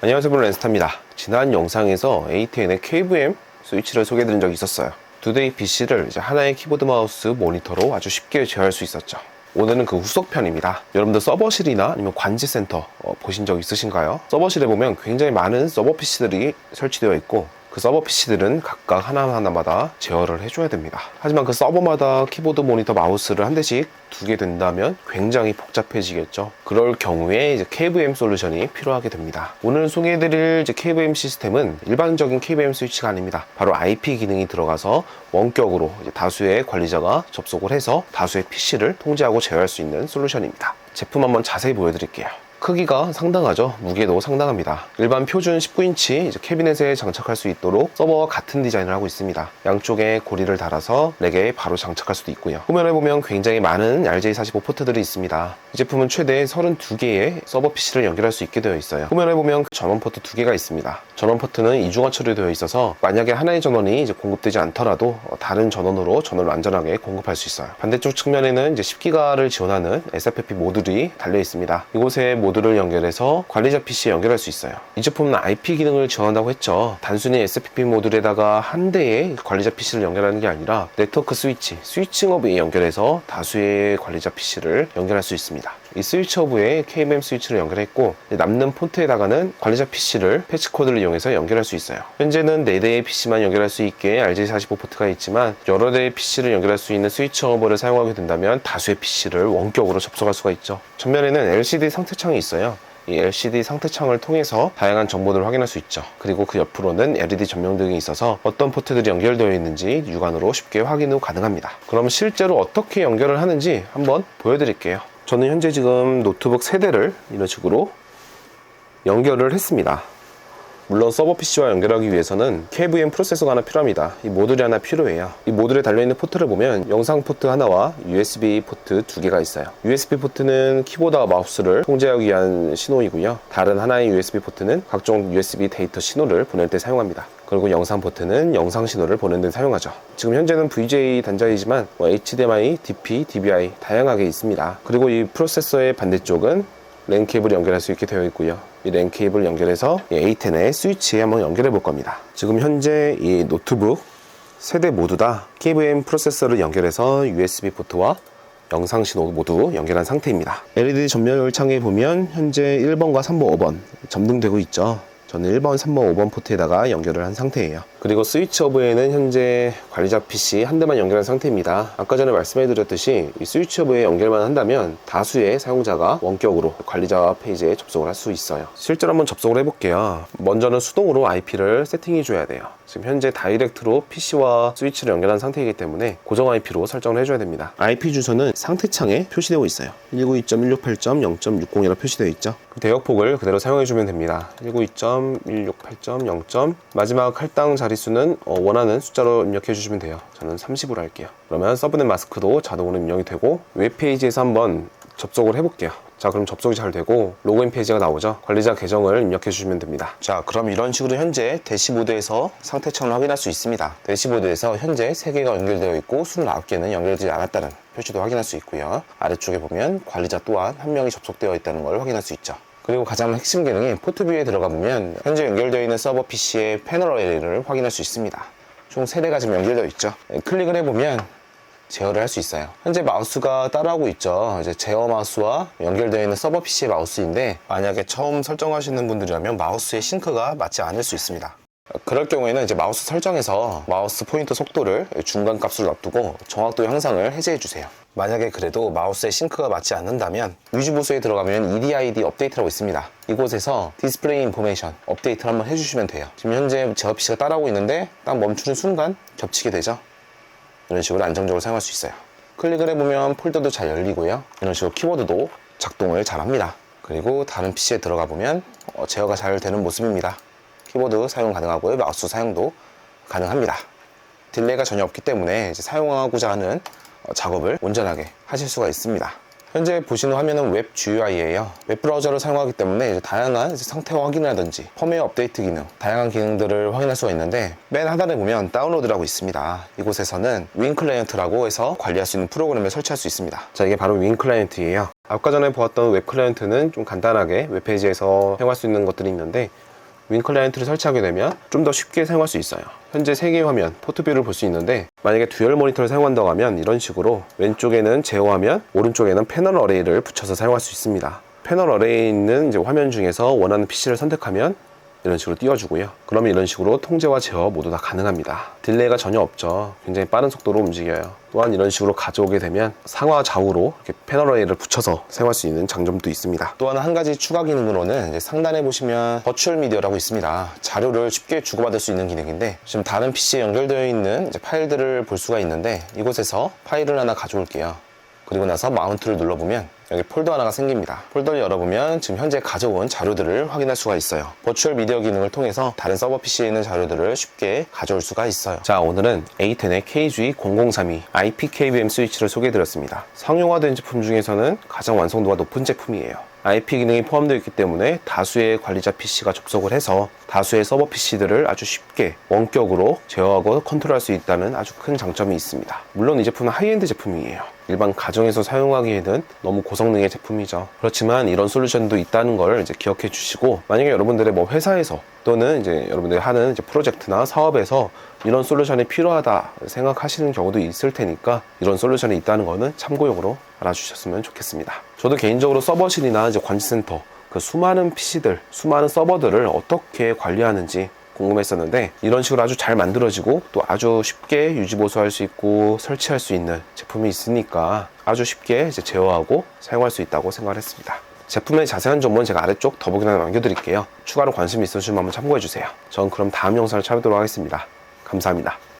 안녕하세요 블렌스타입니다. 지난 영상에서 ATN의 KVM 스위치를 소개해드린 적이 있었어요. 두데이 PC를 이제 하나의 키보드 마우스 모니터로 아주 쉽게 제어할 수 있었죠. 오늘은 그 후속편입니다. 여러분들 서버실이나 아니면 관제센터 어, 보신 적 있으신가요? 서버실에 보면 굉장히 많은 서버 PC들이 설치되어 있고 그 서버 PC들은 각각 하나하나마다 제어를 해줘야 됩니다. 하지만 그 서버마다 키보드, 모니터, 마우스를 한 대씩 두게 된다면 굉장히 복잡해지겠죠. 그럴 경우에 이제 KVM 솔루션이 필요하게 됩니다. 오늘 소개해드릴 이제 KVM 시스템은 일반적인 KVM 스위치가 아닙니다. 바로 IP 기능이 들어가서 원격으로 다수의 관리자가 접속을 해서 다수의 PC를 통제하고 제어할 수 있는 솔루션입니다. 제품 한번 자세히 보여드릴게요. 크기가 상당하죠. 무게도 상당합니다. 일반 표준 19인치 이제 캐비넷에 장착할 수 있도록 서버와 같은 디자인을 하고 있습니다. 양쪽에 고리를 달아서 렉에 바로 장착할 수도 있고요. 화면에 보면 굉장히 많은 RJ45 포트들이 있습니다. 이 제품은 최대 32개의 서버 PC를 연결할 수 있게 되어 있어요. 화면에 보면 그 전원 포트 두 개가 있습니다. 전원 포트는 이중화 처리되어 있어서 만약에 하나의 전원이 이제 공급되지 않더라도 어, 다른 전원으로 전원을 안전하게 공급할 수 있어요. 반대쪽 측면에는 이제 10기가를 지원하는 SFP 모듈이 달려 있습니다. 이곳에 모듈을 연결해서 관리자 PC에 연결할 수 있어요. 이 제품은 IP 기능을 지원한다고 했죠. 단순히 SFP 모듈에다가 한 대의 관리자 PC를 연결하는 게 아니라 네트워크 스위치, 스위칭 허브에 연결해서 다수의 관리자 PC를 연결할 수 있습니다. 이 스위치 허브에 KMM 스위치를 연결했고 남는 포트에다가는 관리자 PC를 패치 코드를 이용해서 연결할 수 있어요. 현재는 4대의 PC만 연결할 수 있게 RJ45 포트가 있지만 여러 대의 PC를 연결할 수 있는 스위치 허브를 사용하게 된다면 다수의 PC를 원격으로 접속할 수가 있죠. 전면에는 LCD 상태창이 있어요. 이 LCD 상태 창을 통해서 다양한 정보들을 확인할 수 있죠. 그리고 그 옆으로는 LED 전명등이 있어서 어떤 포트들이 연결되어 있는지 육안으로 쉽게 확인 후 가능합니다. 그럼 실제로 어떻게 연결을 하는지 한번 보여드릴게요. 저는 현재 지금 노트북 세대를 이런 식으로 연결을 했습니다. 물론 서버 PC와 연결하기 위해서는 KVM 프로세서가 하나 필요합니다. 이 모듈이 하나 필요해요. 이 모듈에 달려있는 포트를 보면 영상 포트 하나와 USB 포트 두 개가 있어요. USB 포트는 키보드와 마우스를 통제하기 위한 신호이고요. 다른 하나의 USB 포트는 각종 USB 데이터 신호를 보낼 때 사용합니다. 그리고 영상 포트는 영상 신호를 보내는 데 사용하죠. 지금 현재는 VJ 단자이지만 뭐 HDMI, DP, DVI 다양하게 있습니다. 그리고 이 프로세서의 반대쪽은 랜 케이블 연결할 수 있게 되어 있고요. 이랜 케이블 연결해서 이 A10의 스위치에 한번 연결해 볼 겁니다. 지금 현재 이 노트북 세대 모두 다 KVM 프로세서를 연결해서 USB 포트와 영상 신호 모두 연결한 상태입니다. LED 전면 창에 보면 현재 1번과 3번, 5번 점등되고 있죠. 저는 1번, 3번, 5번 포트에다가 연결을 한 상태예요. 그리고 스위치 허브에는 현재 관리자 PC 한 대만 연결한 상태입니다. 아까 전에 말씀해 드렸듯이 이 스위치 허브에 연결만 한다면 다수의 사용자가 원격으로 관리자 페이지에 접속을 할 수 있어요. 실제로 한번 접속을 해볼게요. 먼저는 수동으로 IP를 세팅해 줘야 돼요. 지금 현재 다이렉트로 PC와 스위치를 연결한 상태이기 때문에 고정 IP로 설정을 해줘야 됩니다. IP 주소는 상태창에 표시되고 있어요. 192.168.0.60이라 표시되어 있죠. 그 대역폭을 그대로 사용해주면 됩니다. 192.168.0. 마지막 할당 자릿수는 어, 원하는 숫자로 입력해 주시면 돼요. 저는 30으로 할게요. 그러면 서브넷 마스크도 자동으로 입력이 되고 웹페이지에서 한번 접속을 해볼게요. 자 그럼 접속이 잘 되고 로그인 페이지가 나오죠 관리자 계정을 입력해 주시면 됩니다 자 그럼 이런 식으로 현재 대시보드에서 상태 창을 확인할 수 있습니다 대시보드에서 현재 3개가 연결되어 있고 29개는 연결되지 않았다는 표시도 확인할 수 있고요 아래쪽에 보면 관리자 또한 한 명이 접속되어 있다는 걸 확인할 수 있죠 그리고 가장 핵심 기능인 포트뷰에 들어가 보면 현재 연결되어 있는 서버 PC의 패널 어레이를 확인할 수 있습니다 총 3대가 지금 연결되어 있죠 클릭을 해보면 제어를 할 수 있어요. 현재 마우스가 따라하고 있죠. 이제 제어 마우스와 연결되어 있는 서버 PC의 마우스인데 만약에 처음 설정하시는 분들이라면 마우스의 싱크가 맞지 않을 수 있습니다. 그럴 경우에는 이제 마우스 설정에서 마우스 포인터 속도를 중간 값으로 놔두고 정확도 향상을 해제해 주세요. 만약에 그래도 마우스의 싱크가 맞지 않는다면 위주 보수에 들어가면 EDID 업데이트라고 있습니다. 이곳에서 디스플레이 인포메이션 업데이트를 한번 해주시면 돼요. 지금 현재 제어 PC가 따라하고 있는데 딱 멈추는 순간 겹치게 되죠. 이런 식으로 안정적으로 사용할 수 있어요. 클릭을 해보면 폴더도 잘 열리고요. 이런 식으로 키보드도 작동을 잘 합니다. 그리고 다른 PC에 들어가 보면 어, 제어가 잘 되는 모습입니다. 키보드 사용 가능하고요. 마우스 사용도 가능합니다. 딜레이가 전혀 없기 때문에 사용하고자 하는 어, 작업을 온전하게 하실 수가 있습니다. 현재 보시는 화면은 웹 GUI예요. 웹 브라우저를 사용하기 때문에 다양한 상태 확인이라든지 펌웨어 업데이트 기능, 다양한 기능들을 확인할 수가 있는데 맨 하단에 보면 다운로드라고 있습니다. 이곳에서는 윈 클라이언트라고 해서 관리할 수 있는 프로그램을 설치할 수 있습니다. 자, 이게 바로 윈 클라이언트예요. 아까 전에 보았던 웹 클라이언트는 좀 간단하게 웹페이지에서 사용할 수 있는 것들이 있는데 윈 클라이언트를 설치하게 되면 좀 더 쉽게 사용할 수 있어요. 현재 3개의 화면, 포트뷰를 볼 수 있는데 만약에 듀얼 모니터를 사용한다고 하면 이런 식으로 왼쪽에는 제어 화면, 오른쪽에는 패널 어레이를 붙여서 사용할 수 있습니다. 패널 어레이에 있는 화면 중에서 원하는 PC를 선택하면 이런 식으로 띄워주고요. 그러면 이런 식으로 통제와 제어 모두 다 가능합니다. 딜레이가 전혀 없죠. 굉장히 빠른 속도로 움직여요. 또한 이런 식으로 가져오게 되면 상하 좌우로 이렇게 패널 어레이를 붙여서 사용할 수 있는 장점도 있습니다. 또한 한 가지 추가 기능으로는 상단에 보시면 버추얼 미디어라고 있습니다. 자료를 쉽게 주고받을 수 있는 기능인데 지금 다른 PC에 연결되어 있는 파일들을 볼 수가 있는데 이곳에서 파일을 하나 가져올게요. 그리고 나서 마운트를 눌러보면 여기 폴더 하나가 생깁니다. 폴더를 열어보면 지금 현재 가져온 자료들을 확인할 수가 있어요. 버추얼 미디어 기능을 통해서 다른 서버 PC에 있는 자료들을 쉽게 가져올 수가 있어요. 자, 오늘은 A10의 KG0032 IP-KVM 스위치를 소개해드렸습니다. 상용화된 제품 중에서는 가장 완성도가 높은 제품이에요. IP 기능이 포함되어 있기 때문에 다수의 관리자 PC가 접속을 해서 다수의 서버 PC들을 아주 쉽게 원격으로 제어하고 컨트롤할 수 있다는 아주 큰 장점이 있습니다. 물론 이 제품은 하이엔드 제품이에요. 일반 가정에서 사용하기에는 너무 고성능의 제품이죠. 그렇지만 이런 솔루션도 있다는 걸 이제 기억해 주시고 만약에 여러분들의 뭐 회사에서 또는 이제 여러분들이 하는 이제 프로젝트나 사업에서 이런 솔루션이 필요하다 생각하시는 경우도 있을 테니까 이런 솔루션이 있다는 거는 참고용으로 알아주셨으면 좋겠습니다. 저도 개인적으로 서버실이나 이제 관리센터 그 수많은 PC들, 수많은 서버들을 어떻게 관리하는지 궁금했었는데 이런 식으로 아주 잘 만들어지고 또 아주 쉽게 유지 보수할 수 있고 설치할 수 있는 제품이 있으니까 아주 쉽게 이제 제어하고 사용할 수 있다고 생각을 했습니다. 제품의 자세한 정보는 제가 아래쪽 더보기란에 남겨드릴게요. 추가로 관심 있으시면 한번 참고해 주세요. 전 그럼 다음 영상을 찾아뵙도록 하겠습니다. 감사합니다.